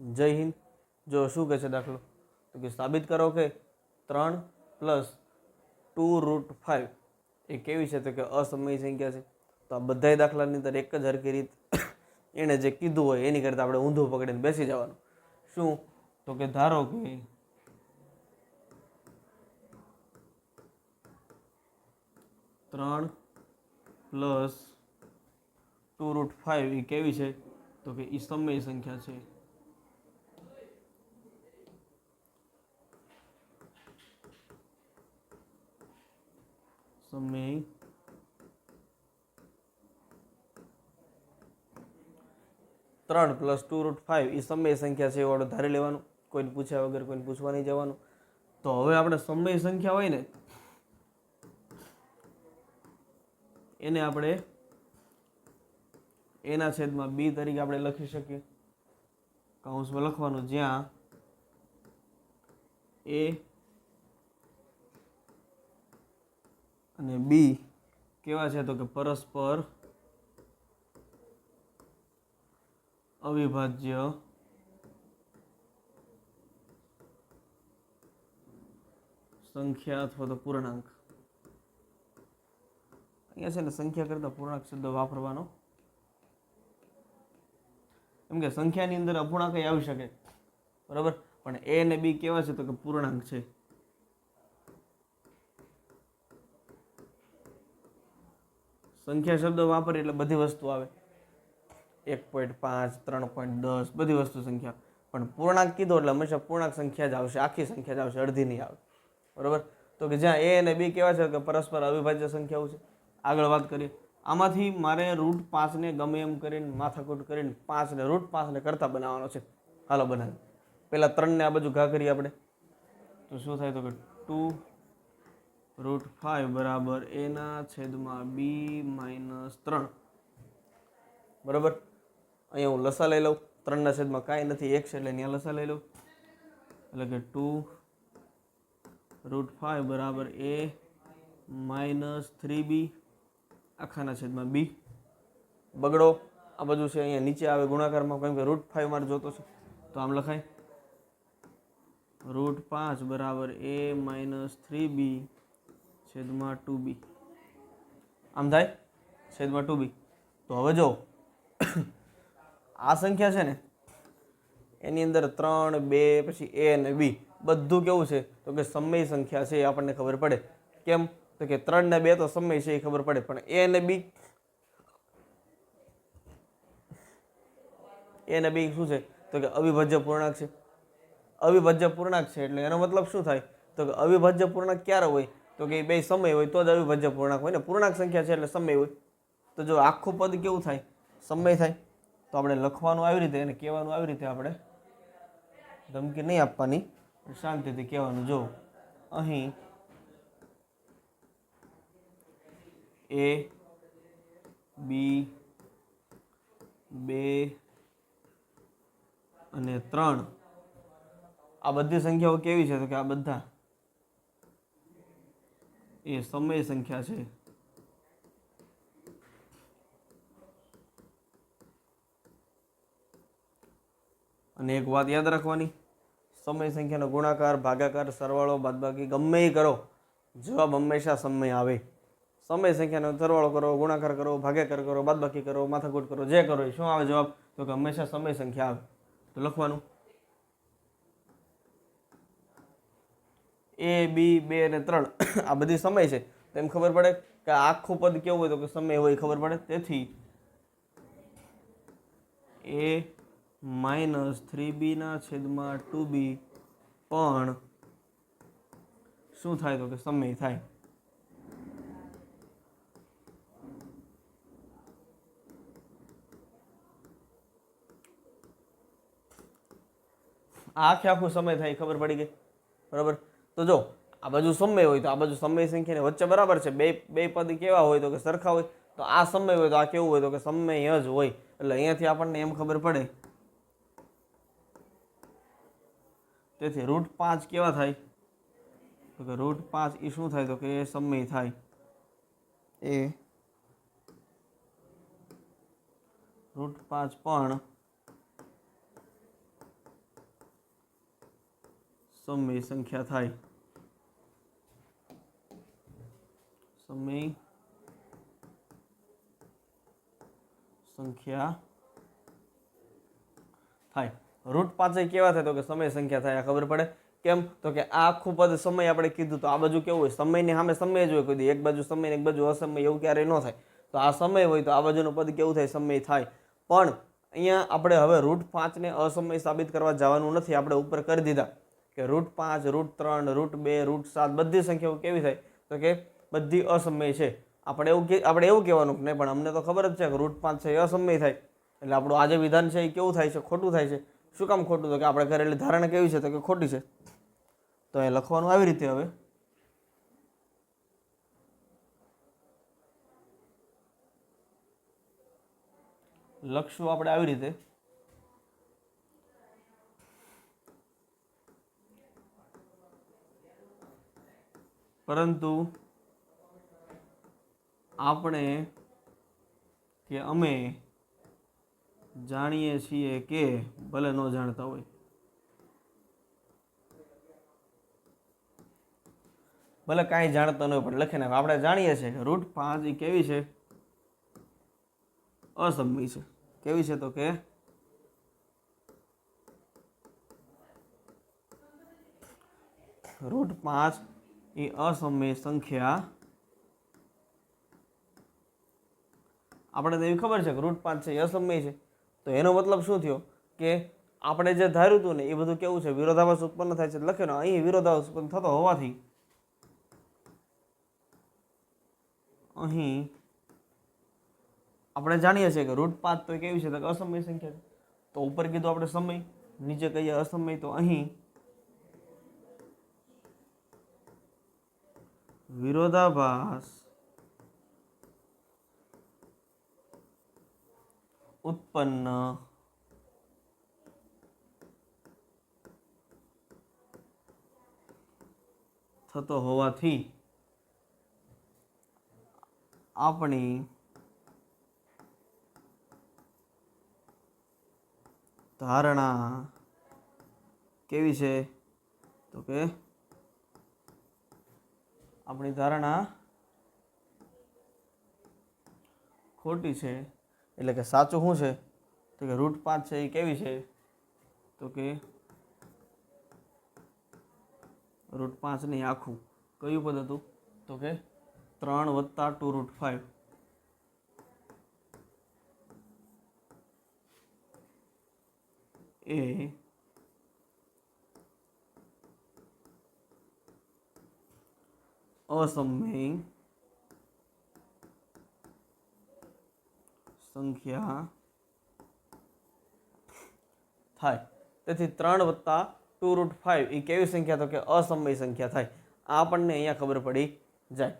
જય હિન્દ. જો શું કહે છે દાખલો? તો કે સાબિત કરો કે ત્રણ પ્લસ ટુ રૂટ ફાઇવ એ કેવી છે? તો કે અસમય સંખ્યા છે. તો આ બધાય દાખલાની અંદર એક જ હરકી રીત એણે જે કીધું હોય એની કરતાં આપણે ઊંધું પકડીને બેસી જવાનું. શું? તો કે ધારો કે ત્રણ પ્લસ ટુ રૂટ ફાઇવ એ કેવી છે? તો કે એ સમય સંખ્યા છે. સમય ત્રણ પ્લસ ટુ રૂટ ફાઇવ એ સમય સંખ્યા છે એ વાળું ધારી લેવાનું. કોઈને પૂછ્યા વગર, કોઈને પૂછવા નહીં જવાનું. તો હવે આપણે સમય સંખ્યા હોય ને, એને આપણે એના છેદમાં બી તરીકે આપણે લખી શકીએ. કૌંસમાં લખવાનું જ્યાં એ અને બી કેવા છે તો કે પરસ્પર અવિભાજ્ય. સંખ્યા અથવા તો પૂર્ણાંક. અહીંયા છે ને સંખ્યા કરતાં પૂર્ણાંક શબ્દ વાપરવાનો. એમ કે સંખ્યાની અંદર અપૂર્ણાંક આવી શકે. બરાબર? પણ એ અને બી કેવા છે તો કે પૂર્ણાંક છે. સંખ્યા શબ્દ વાપરીએ એટલે બધી વસ્તુ આવે. એક પોઈન્ટ પાંચ, ત્રણ પોઈન્ટ દસ, બધી વસ્તુ સંખ્યા. પણ પૂર્ણાંક કીધો એટલે હંમેશા પૂર્ણાંક સંખ્યા જ આવશે. આખી સંખ્યા જ આવશે. અડધી નહીં આવે. બરાબર? તો કે જ્યાં એ અને બી કેવા છે કે પરસ્પર અવિભાજ્ય સંખ્યાઓ છે. આગળ વાત કરીએ. આમાંથી મારે રૂટ પાંચને ગમે એમ કરીને માથાકૂટ કરીને પાંચને રૂટ પાંચને કરતાં બનાવવાનો છે. હાલો બનાવી પહેલાં ત્રણને આ બાજુ ઘા કરીએ આપણે. તો શું થાય તો કે ટુ રૂટ ફાઈવ બરાબર એના છેદમાં બી માઇનસ ત્રણ. બરાબર? અહીંયા હું લસા લઈ લઉં. ત્રણના છેદમાં કાંઈ નથી, એક છે એટલે અહીંયા લસા લઈ લઉં. એટલે કે ટુ રૂટ ફાઈવ બરાબર એ માઇનસ થ્રી બી આખાના છેદમાં બી બગડો. આ બધું છે અહીંયા નીચે આવે ગુણાકારમાં, કેમ કે રૂટ ફાઈવ મારે જોતો છે. તો આમ લખાય. રૂટ પાંચ બરાબર એ માઇનસ થ્રી બી છેદમાં ટુ બી. આમ થાય? છેદમાં ટુ બી. તો હવે જો, આ સંખ્યા છે ને, એની અંદર ત્રણ, બે, પછી એ અને બી, બધું કેવું છે? તો કે સમય સંખ્યા છે એ આપણને ખબર પડે. કેમ? તો કે ત્રણ ને બે તો સમય છે એ ખબર પડે. પણ એ અને બી, એ અને બી શું છે? તો કે અવિભાજ્ય પૂર્ણાંક છે. અવિભાજ્ય પૂર્ણાંક છે એટલે એનો મતલબ શું થાય? તો કે અવિભાજ્ય પૂર્ણાંક ક્યારે હોય? તો કે બે સમય હોય તો જ અવિભાજ્ય પૂર્ણાંક હોય ને. પૂર્ણાંક સંખ્યા છે એટલે સમય હોય. તો જો આખું પદ કેવું થાય? સમય થાય. તો આપણે લખવાનું આવી રીતે અને કહેવાનું આવી રીતે આપણે ધમકી નહીં આપવાની. શાંતિથી કહેવાનું. જો અહીં એ બી બે અને ત્રણ. આ બધી સંખ્યાઓ કેવી છે? તો કે આ બધા. એ સમય સંખ્યા છે. અને એક વાત યાદ રાખવાની, સમય સંખ્યાનો ગુણાકાર, ભાગાકાર, સરવાળો, બાદબાકી ગમે એ કરો. જવાબ હંમેશા સમય આવે. સમય સંખ્યાનો સરવાળો કરો, ગુણાકાર કરો, ભાગાકાર કરો, બાદબાકી કરો, માથાકૂટ કરો, જે કરો એ શું આવે જવાબ? તો કે હંમેશા સમય સંખ્યા આવે. તો લખવાનું. એ, બી, બે અને ત્રણ. આ બધી સમય છે. તો એમ ખબર પડે કે આખું પદ કેવું હોય તો કે સમય હોય ખબર પડે. તેથી એ માઇનસ થ્રી બીના છેદમાં ટુ બી પણ શું થાય તો કે સમય થાય. આખે આખું સમય થાય ખબર પડી ગઈ. બરાબર? તો જો, આ બાજુ સમય હોય તો આ બાજુ સમય સંખ્યાને વચ્ચે બરાબર છે. બે બે પદ કેવા હોય તો કે સરખા હોય, તો આ સમય હોય તો આ કેવું હોય તો કે સમય જ હોય. એટલે અહીંયાથી આપણને એમ ખબર પડે. તેથી રૂટ પાંચ કેવા થાય? તો કે રૂટ પાંચ એ શું થાય તો કે એ સમય થાય. એ રૂટ પાંચ પણ સમય સંખ્યા થાય. સમય, સંખ્યા થાય. રૂટ પાંચે કેવા થાય? તો કે સમય, સંખ્યા થાય ખબર પડે? કેમ? તો કે આ આખું પદ સમય આપણે કીધું, તો આ બાજુ કેવું હોય? સમયની સામે સમય જ હોય કોઈ. એક બાજુ સમય એક બાજુ અસમય, એવું ક્યારેય ન થાય. તો આ સમય હોય તો આ બાજુનું પદ કેવું થાય? સમય થાય. પણ અહીંયા આપણે હવે રૂટ પાંચને અસમય સાબિત કરવા જવાનું નથી. આપણે ઉપર કરી દીધા. કે રૂટ પાંચ, રૂટ ત્રણ, રૂટ બે, રૂટ સાત, બધી સંખ્યાઓ કેવી થાય? તો કે બધી અસમય છે. આપણે એવું કે, આપણે એવું કહેવાનું નહીં, પણ અમને તો ખબર જ છે કે રૂટ પાંચ છે એ અસમય થાય. એટલે આપણું આજે વિધાન છે એ કેવું થાય છે, ખોટું થાય છે? શું કામ ખોટું? તો કે આપણે કરેલી ધારણા કેવી છે? તો કે ખોટી છે. તો એ લખવાનું આવી રીતે હવે. લખશું આપણે આવી રીતે. પરંતુ આપણે કે અમે જાણીએ છીએ કે ભલે ન જાણતા હોય. ભલે કાંઈ જાણતા ન હોય, પણ લખીને આપણે જાણીએ છીએ રૂટ પાંચ એ કેવી છે? અસમય છે. કેવી છે તો કે? રૂટ પાંચ એ અસમય સંખ્યા આપણે તો એવી ખબર છે કે રૂટ પાંચ છે, અસમય છે. તો એનો મતલબ શું થયો? કે આપણે જે ધાર્યું હતું ને, એ બધું કેવું છે? વિરોધાભાસ ઉત્પન્ન થાય છે. લખ્યું ને, અહીં વિરોધાભાસ ઉત્પન્ન થતો હોવાથી. અહીં આપણે જાણીએ છીએ કે રૂટ પાંચ તો કેવી છે? કે અસમય સંખ્યા તો ઉપર કીધું આપણે સમય, નીચે કહીએ અસમય. તો અહીં વિરોધાભાસ ઉત્પન્ન. થતો હોવાથી આપણી ધારણા કેવી છે? તો કે આપણી ધારણા ખોટી છે. એટલે કે સાચું શું છે? તો કે રૂટ પાંચ છે એ કેવી છે? તો કે રૂટ પાંચ નહીં, આખું. કયું પદ હતું? તો કે ત્રણ વત્તા ટુ રૂટ ફાઇવ એ અસમય સંખ્યા થાય. તેથી ત્રણ વત્તા ટુ રૂટ ફાઇવ એ કેવી સંખ્યા? તો કે અસમય સંખ્યા થાય. આ આપણને અહીંયા ખબર પડી જાય.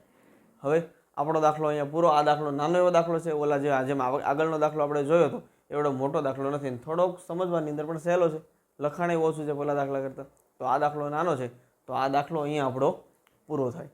હવે આપણો દાખલો અહીંયા પૂરો. આ દાખલો નાનો એવો દાખલો છે. ઓલા જે જેમ આગ- આગળનો દાખલો આપણે જોયો હતો એવડો મોટો દાખલો નથી. થોડોક સમજવાની અંદર પણ સહેલો છે. લખાણ એવું ઓછું છે પહેલાં દાખલા કરતાં. તો આ દાખલો નાનો છે. તો આ દાખલો અહીંયા આપણો પૂરો થાય.